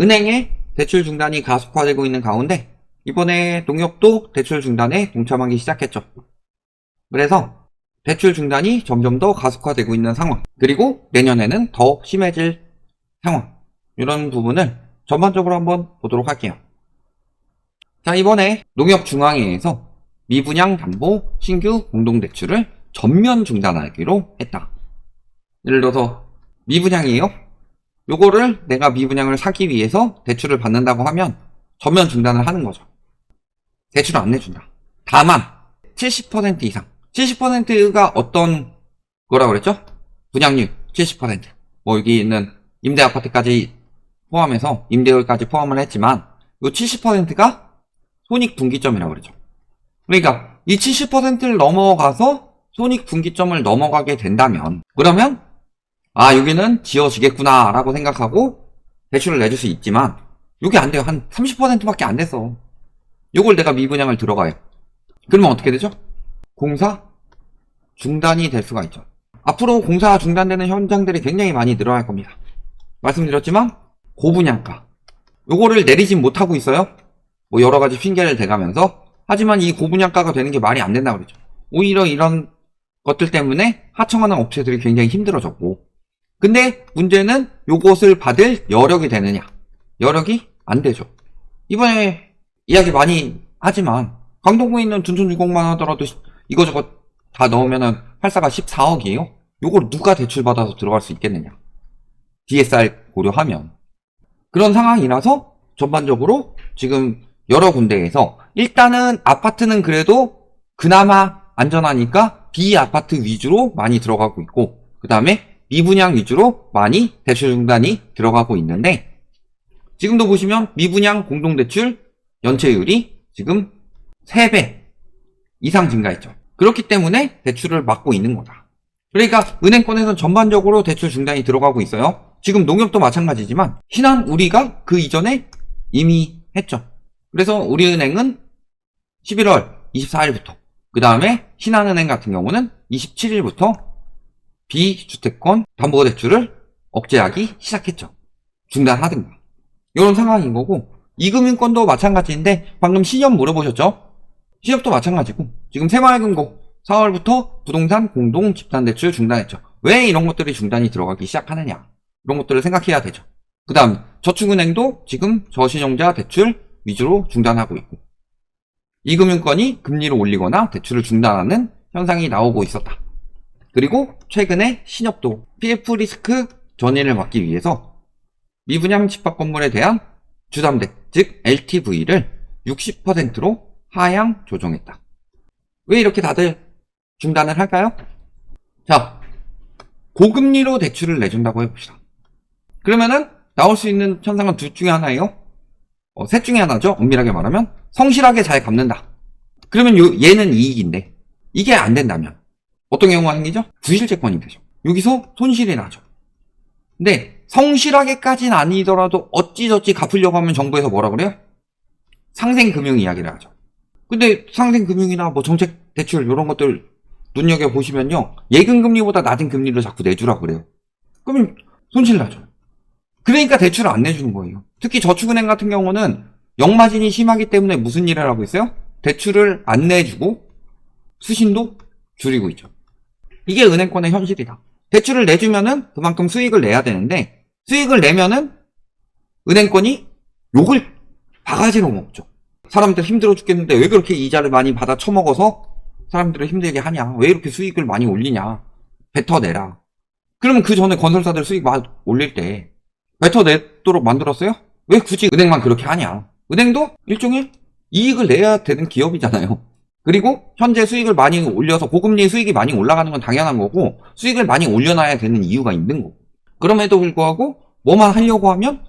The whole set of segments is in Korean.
은행의 대출 중단이 가속화되고 있는 가운데 이번에 농협도 대출 중단에 동참하기 시작했죠. 그래서 대출 중단이 점점 더 가속화되고 있는 상황. 그리고 내년에는 더 심해질 상황. 이런 부분을 전반적으로 한번 보도록 할게요. 자, 이번에 농협중앙회에서 미분양 담보 신규 공동대출을 전면 중단하기로 했다. 예를 들어서 미분양이에요? 요거를 내가 미분양을 사기 위해서 대출을 받는다고 하면 전면 중단을 하는 거죠. 대출을 안 내준다. 다만 70% 이상. 70%가 어떤 거라 그랬죠? 분양률 70%. 뭐 여기 있는 임대 아파트까지 포함해서 임대료까지 포함을 했지만 이 70%가 손익 분기점이라고 그러죠. 그러니까 이 70%를 넘어가서 손익 분기점을 넘어가게 된다면 그러면 아 여기는 지어지겠구나 라고 생각하고 대출을 내줄 수 있지만 여기 안 돼요. 한 30%밖에 안 됐어. 요걸 내가 미분양을 들어가요. 그러면 어떻게 되죠? 공사 중단이 될 수가 있죠. 앞으로 공사 중단되는 현장들이 굉장히 많이 늘어날 겁니다. 말씀드렸지만 고분양가 요거를 내리진 못하고 있어요. 뭐 여러 가지 핑계를 대가면서 하지만 이 고분양가가 되는 게 말이 안 된다고 그러죠. 오히려 이런 것들 때문에 하청하는 업체들이 굉장히 힘들어졌고 근데 문제는 요것을 받을 여력이 되느냐 여력이 안 되죠. 이번에 이야기 많이 하지만 강동구에 있는 둔촌주공만 하더라도 이거저거 다 넣으면은 팔사가 14억이에요. 요걸 누가 대출받아서 들어갈 수 있겠느냐. DSR 고려하면. 그런 상황이라서 전반적으로 지금 여러 군데에서 일단은 아파트는 그래도 그나마 안전하니까 비아파트 위주로 많이 들어가고 있고 그 다음에 미분양 위주로 많이 대출 중단이 들어가고 있는데 지금도 보시면 미분양 공동대출 연체율이 지금 3배 이상 증가했죠. 그렇기 때문에 대출을 막고 있는 거다. 그러니까 은행권에서는 전반적으로 대출 중단이 들어가고 있어요. 지금 농협도 마찬가지지만 신한 우리가 그 이전에 이미 했죠. 그래서 우리은행은 11월 24일부터 그 다음에 신한은행 같은 경우는 27일부터 비주택권 담보대출을 억제하기 시작했죠. 중단하든가. 이런 상황인 거고 이금융권도 마찬가지인데 방금 신협 물어보셨죠? 신협도 마찬가지고 지금 새마을금고 4월부터 부동산 공동 집단대출 중단했죠. 왜 이런 것들이 중단이 들어가기 시작하느냐 이런 것들을 생각해야 되죠. 그 다음 저축은행도 지금 저신용자 대출 위주로 중단하고 있고 이금융권이 금리를 올리거나 대출을 중단하는 현상이 나오고 있었다. 그리고 최근에 신협도 PF 리스크 전이를 막기 위해서 미분양 집합 건물에 대한 주담대, 즉 LTV를 60%로 하향 조정했다. 왜 이렇게 다들 중단을 할까요? 자, 고금리로 대출을 내준다고 해봅시다. 그러면은 나올 수 있는 현상은 둘 중에 하나예요. 어, 셋 중에 하나죠. 엄밀하게 말하면 성실하게 잘 갚는다. 그러면 요, 얘는 이익인데 이게 안 된다면 어떤 경우가 생기죠? 부실채권이 되죠. 여기서 손실이 나죠. 근데 성실하게까지는 아니더라도 어찌저찌 갚으려고 하면 정부에서 뭐라 그래요? 상생금융 이야기를 하죠. 근데 상생금융이나 뭐 정책 대출 이런 것들 눈여겨 보시면요 예금 금리보다 낮은 금리를 자꾸 내주라 그래요. 그러면 손실 나죠. 그러니까 대출을 안 내주는 거예요. 특히 저축은행 같은 경우는 역마진이 심하기 때문에 무슨 일을 하고 있어요? 대출을 안 내주고 수신도 줄이고 있죠. 이게 은행권의 현실이다. 대출을 내주면은 그만큼 수익을 내야 되는데 수익을 내면은 은행권이 욕을 바가지로 먹죠. 사람들 힘들어 죽겠는데 왜 그렇게 이자를 많이 받아 처먹어서 사람들을 힘들게 하냐? 왜 이렇게 수익을 많이 올리냐? 뱉어내라. 그러면 그 전에 건설사들 수익 막 올릴 때 뱉어내도록 만들었어요? 왜 굳이 은행만 그렇게 하냐? 은행도 일종의 이익을 내야 되는 기업이잖아요. 그리고 현재 수익을 많이 올려서 고금리 수익이 많이 올라가는 건 당연한 거고 수익을 많이 올려놔야 되는 이유가 있는 거고 그럼에도 불구하고 뭐만 하려고 하면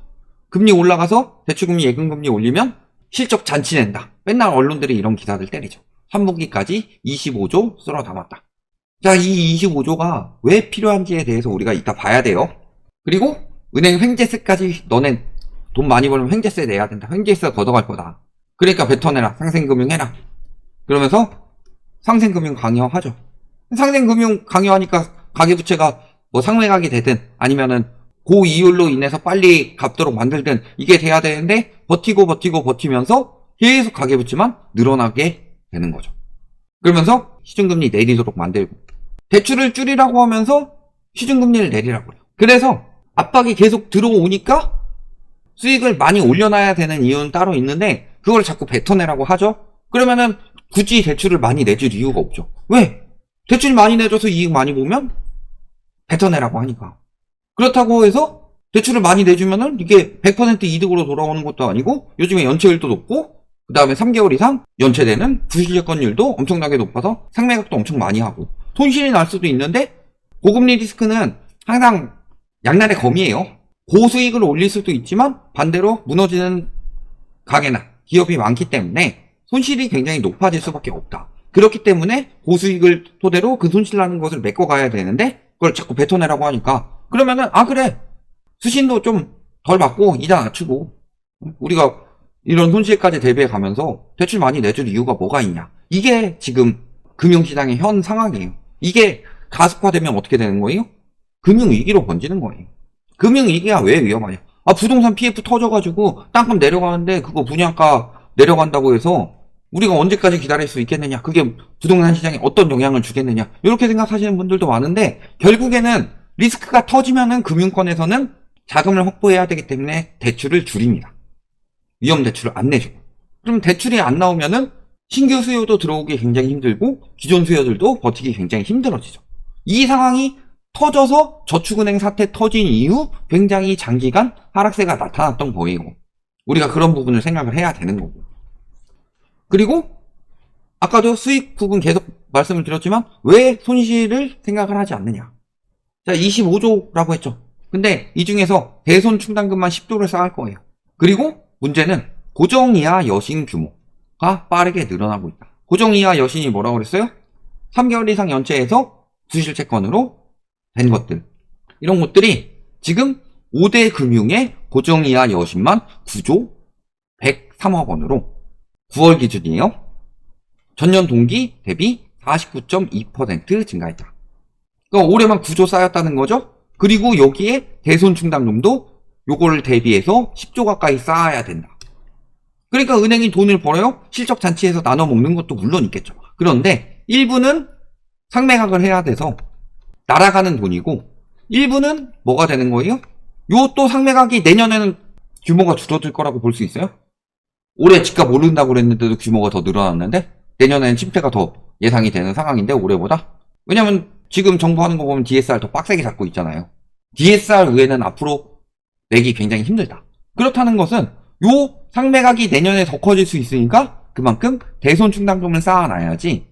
금리 올라가서 대출금리 예금금리 올리면 실적 잔치 낸다. 맨날 언론들이 이런 기사들 때리죠. 3분기까지 25조 쓸어 담았다. 자, 이 25조가 왜 필요한지에 대해서 우리가 이따 봐야 돼요. 그리고 은행 횡재세까지 너네 돈 많이 벌면 횡재세 내야 된다. 횡재세 걷어갈 거다. 그러니까 뱉어내라. 상생금융 해라. 그러면서 상생금융 강요하죠. 상생금융 강요하니까 가계부채가 뭐 상회각이 되든 아니면은 고 이율로 인해서 빨리 갚도록 만들든 이게 돼야 되는데 버티고 버티고 버티면서 계속 가계부채만 늘어나게 되는 거죠. 그러면서 시중금리 내리도록 만들고 대출을 줄이라고 하면서 시중금리를 내리라고 해요. 그래서 압박이 계속 들어오니까 수익을 많이 올려놔야 되는 이유는 따로 있는데 그걸 자꾸 뱉어내라고 하죠. 그러면은 굳이 대출을 많이 내줄 이유가 없죠. 왜? 대출 많이 내줘서 이익 많이 보면 뱉어내라고 하니까. 그렇다고 해서 대출을 많이 내주면은 이게 100% 이득으로 돌아오는 것도 아니고 요즘에 연체율도 높고 그 다음에 3개월 이상 연체되는 부실적권율도 엄청나게 높아서 상매각도 엄청 많이 하고 손실이 날 수도 있는데 고금리 리스크는 항상 양날의 검이에요. 고수익을 올릴 수도 있지만 반대로 무너지는 가게나 기업이 많기 때문에 손실이 굉장히 높아질 수밖에 없다. 그렇기 때문에 고수익을 토대로 그 손실 나는 것을 메꿔가야 되는데 그걸 자꾸 뱉어내라고 하니까 그러면은 아 그래. 수신도 좀 덜 받고 이자 낮추고. 우리가 이런 손실까지 대비해 가면서 대출 많이 내줄 이유가 뭐가 있냐. 이게 지금 금융시장의 현 상황이에요. 이게 가속화되면 어떻게 되는 거예요? 금융위기로 번지는 거예요. 금융위기가 왜 위험하냐. 아 부동산 PF 터져가지고 땅값 내려가는데 그거 분양가 내려간다고 해서 우리가 언제까지 기다릴 수 있겠느냐 그게 부동산 시장에 어떤 영향을 주겠느냐 이렇게 생각하시는 분들도 많은데 결국에는 리스크가 터지면은 금융권에서는 자금을 확보해야 되기 때문에 대출을 줄입니다. 위험 대출을 안 내주고. 그럼 대출이 안 나오면은 신규 수요도 들어오기 굉장히 힘들고 기존 수요들도 버티기 굉장히 힘들어지죠. 이 상황이 터져서 저축은행 사태 터진 이후 굉장히 장기간 하락세가 나타났던 거예요. 우리가 그런 부분을 생각을 해야 되는 거고. 그리고 아까도 수익 부분 계속 말씀을 드렸지만 왜 손실을 생각을 하지 않느냐. 자, 25조라고 했죠. 근데 이 중에서 대손 충당금만 10조를 쌓을 거예요. 그리고 문제는 고정 이하 여신 규모가 빠르게 늘어나고 있다. 고정 이하 여신이 뭐라고 그랬어요? 3개월 이상 연체해서 부실 채권으로 된 것들. 이런 것들이 지금 5대 금융의 고정 이하 여신만 9조 103억 원으로 9월 기준이에요. 전년 동기 대비 49.2% 증가했다. 그러니까 올해만 9조 쌓였다는 거죠. 그리고 여기에 대손 충당금도 요거를 대비해서 10조 가까이 쌓아야 된다. 그러니까 은행이 돈을 벌어요. 실적 잔치에서 나눠 먹는 것도 물론 있겠죠. 그런데 일부는 상매각을 해야 돼서 날아가는 돈이고 일부는 뭐가 되는 거예요? 요 또 상매각이 내년에는 규모가 줄어들 거라고 볼 수 있어요? 올해 집값 오른다고 그랬는데도 규모가 더 늘어났는데 내년에는 침체가 더 예상이 되는 상황인데 올해보다 왜냐면 지금 정부 하는 거 보면 DSR 더 빡세게 잡고 있잖아요. DSR 외에는 앞으로 내기 굉장히 힘들다. 그렇다는 것은 요 상매각이 내년에 더 커질 수 있으니까 그만큼 대손 충당금을 쌓아놔야지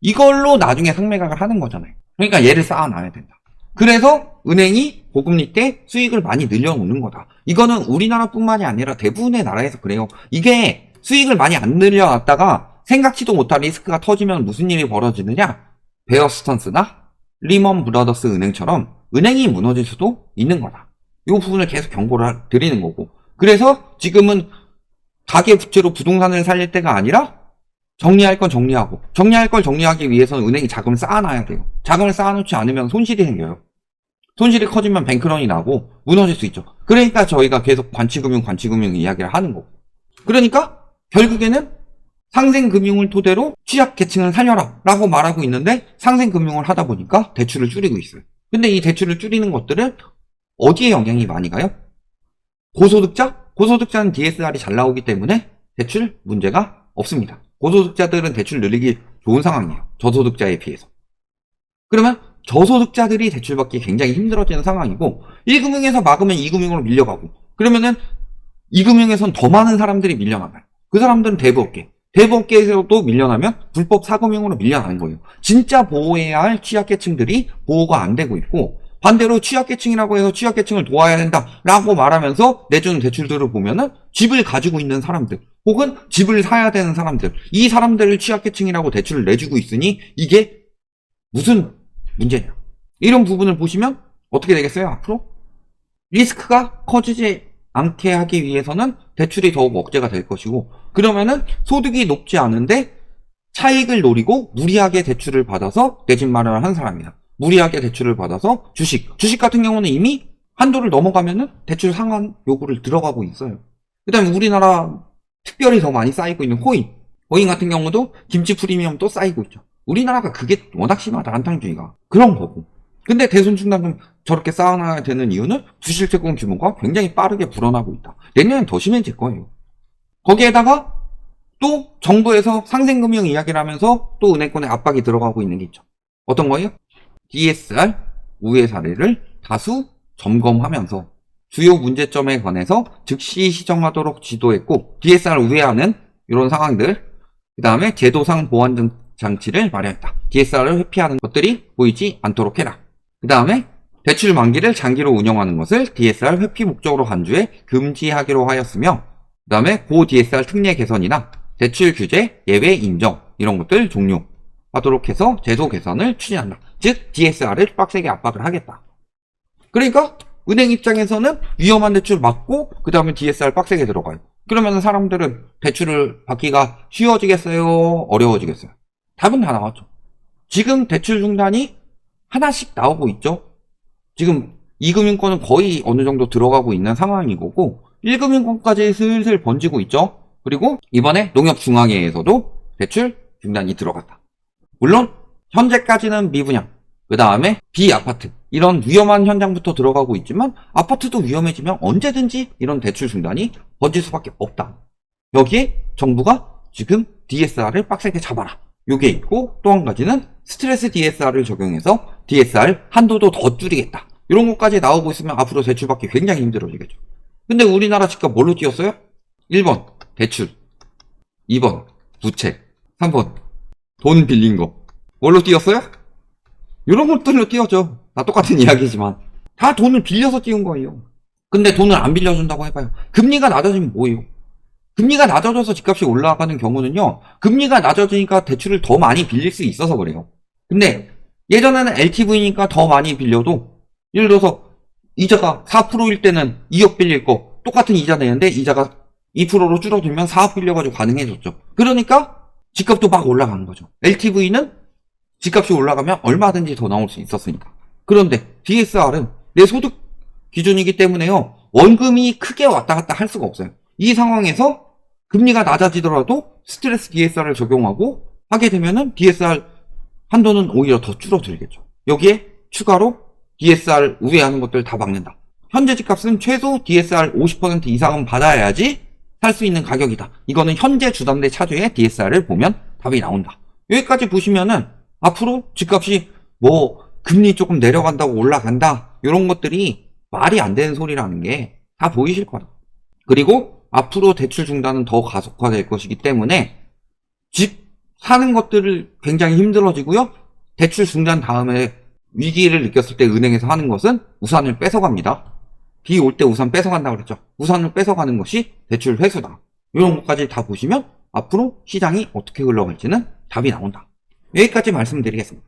이걸로 나중에 상매각을 하는 거잖아요. 그러니까 얘를 쌓아놔야 된다. 그래서 은행이 고금리 때 수익을 많이 늘려놓는 거다. 이거는 우리나라뿐만이 아니라 대부분의 나라에서 그래요. 이게 수익을 많이 안 늘려놨다가 생각지도 못한 리스크가 터지면 무슨 일이 벌어지느냐? 베어스턴스나 리먼 브라더스 은행처럼 은행이 무너질 수도 있는 거다. 이 부분을 계속 경고를 드리는 거고. 그래서 지금은 가계 부채로 부동산을 살릴 때가 아니라 정리할 건 정리하고 정리할 걸 정리하기 위해서는 은행이 자금을 쌓아놔야 돼요. 자금을 쌓아놓지 않으면 손실이 생겨요. 손실이 커지면 뱅크런이 나고 무너질 수 있죠. 그러니까 저희가 계속 관치금융 관치금융 이야기를 하는 거고. 그러니까 결국에는 상생금융을 토대로 취약계층을 살려라 라고 말하고 있는데 상생금융을 하다 보니까 대출을 줄이고 있어요. 근데 이 대출을 줄이는 것들은 어디에 영향이 많이 가요? 고소득자? 고소득자는 DSR이 잘 나오기 때문에 대출 문제가 없습니다. 고소득자들은 대출 늘리기 좋은 상황이에요. 저소득자에 비해서. 그러면 저소득자들이 대출받기 굉장히 힘들어지는 상황이고 1금융에서 막으면 2금융으로 밀려가고 그러면은 2금융에선 더 많은 사람들이 밀려나가요. 그 사람들은 대부업계. 대부업계에서도 밀려나면 불법 사금융으로 밀려나는 거예요. 진짜 보호해야 할 취약계층들이 보호가 안 되고 있고 반대로 취약계층이라고 해서 취약계층을 도와야 된다라고 말하면서 내주는 대출들을 보면은 집을 가지고 있는 사람들 혹은 집을 사야 되는 사람들 이 사람들을 취약계층이라고 대출을 내주고 있으니 이게 무슨 문제냐 이런 부분을 보시면 어떻게 되겠어요 앞으로 리스크가 커지지 않게 하기 위해서는 대출이 더욱 억제가 될 것이고 그러면은 소득이 높지 않은데 차익을 노리고 무리하게 대출을 받아서 내 집 마련을 한 사람이다. 무리하게 대출을 받아서 주식. 주식 같은 경우는 이미 한도를 넘어가면은 대출 상환 요구를 들어가고 있어요. 그 다음에 우리나라 특별히 더 많이 쌓이고 있는 호인. 호인 같은 경우도 김치 프리미엄도 쌓이고 있죠. 우리나라가 그게 워낙 심하다, 안탕주의가. 그런 거고. 근데 대손충당금 저렇게 쌓아놔야 되는 이유는 부실채권 규모가 굉장히 빠르게 불어나고 있다. 내년엔 더 심해질 거예요. 거기에다가 또 정부에서 상생금융 이야기를 하면서 또 은행권에 압박이 들어가고 있는 게 있죠. 어떤 거예요? DSR 우회 사례를 다수 점검하면서 주요 문제점에 관해서 즉시 시정하도록 지도했고 DSR 우회하는 이런 상황들 그 다음에 제도상 보완 등 장치를 마련했다. DSR을 회피하는 것들이 보이지 않도록 해라. 그 다음에 대출 만기를 장기로 운영하는 것을 DSR 회피 목적으로 간주해 금지하기로 하였으며 그 다음에 고 DSR 특례 개선이나 대출 규제 예외 인정 이런 것들 종료하도록 해서 제도 개선을 추진한다. 즉 DSR을 빡세게 압박을 하겠다. 그러니까 은행 입장에서는 위험한 대출 막고 그 다음에 DSR 빡세게 들어가요. 그러면 사람들은 대출을 받기가 쉬워지겠어요? 어려워지겠어요? 답은 다 나왔죠. 지금 대출 중단이 하나씩 나오고 있죠. 지금 2금융권은 거의 어느 정도 들어가고 있는 상황인 거고 1금융권까지 슬슬 번지고 있죠. 그리고 이번에 농협중앙회에서도 대출 중단이 들어갔다. 물론 현재까지는 미분양, 그 다음에 비아파트 이런 위험한 현장부터 들어가고 있지만 아파트도 위험해지면 언제든지 이런 대출 중단이 번질 수밖에 없다. 여기에 정부가 지금 DSR을 빡세게 잡아라. 요게 있고 또 한 가지는 스트레스 DSR을 적용해서 DSR 한도도 더 줄이겠다. 이런 것까지 나오고 있으면 앞으로 대출받기 굉장히 힘들어지겠죠. 근데 우리나라 집값 뭘로 뛰었어요? 1번 대출 2번 부채 3번 돈 빌린 거 뭘로 뛰었어요? 이런 것들로 뛰었죠. 다 똑같은 이야기지만 다 돈을 빌려서 띄운 거예요. 근데 돈을 안 빌려준다고 해봐요. 금리가 낮아지면 뭐예요? 금리가 낮아져서 집값이 올라가는 경우는요. 금리가 낮아지니까 대출을 더 많이 빌릴 수 있어서 그래요. 근데 예전에는 LTV니까 더 많이 빌려도 예를 들어서 이자가 4%일 때는 2억 빌릴 거 똑같은 이자 내는데 이자가 2%로 줄어들면 4억 빌려가지고 가능해졌죠. 그러니까 집값도 막 올라가는 거죠. LTV는 집값이 올라가면 얼마든지 더 나올 수 있었으니까. 그런데 DSR은 내 소득 기준이기 때문에요. 원금이 크게 왔다 갔다 할 수가 없어요. 이 상황에서 금리가 낮아지더라도 스트레스 DSR을 적용하고 하게 되면은 DSR 한도는 오히려 더 줄어들겠죠. 여기에 추가로 DSR 우회하는 것들 다 막는다. 현재 집값은 최소 DSR 50% 이상은 받아야지 살 수 있는 가격이다. 이거는 현재 주담대 차주의 DSR을 보면 답이 나온다. 여기까지 보시면은 앞으로 집값이 뭐 금리 조금 내려간다고 올라간다 이런 것들이 말이 안 되는 소리라는 게 다 보이실 거다. 그리고 앞으로 대출 중단은 더 가속화될 것이기 때문에 집 사는 것들을 굉장히 힘들어지고요. 대출 중단 다음에 위기를 느꼈을 때 은행에서 하는 것은 우산을 뺏어갑니다. 비 올 때 우산 뺏어간다고 그랬죠. 우산을 뺏어가는 것이 대출 회수다. 이런 것까지 다 보시면 앞으로 시장이 어떻게 흘러갈지는 답이 나온다. 여기까지 말씀드리겠습니다.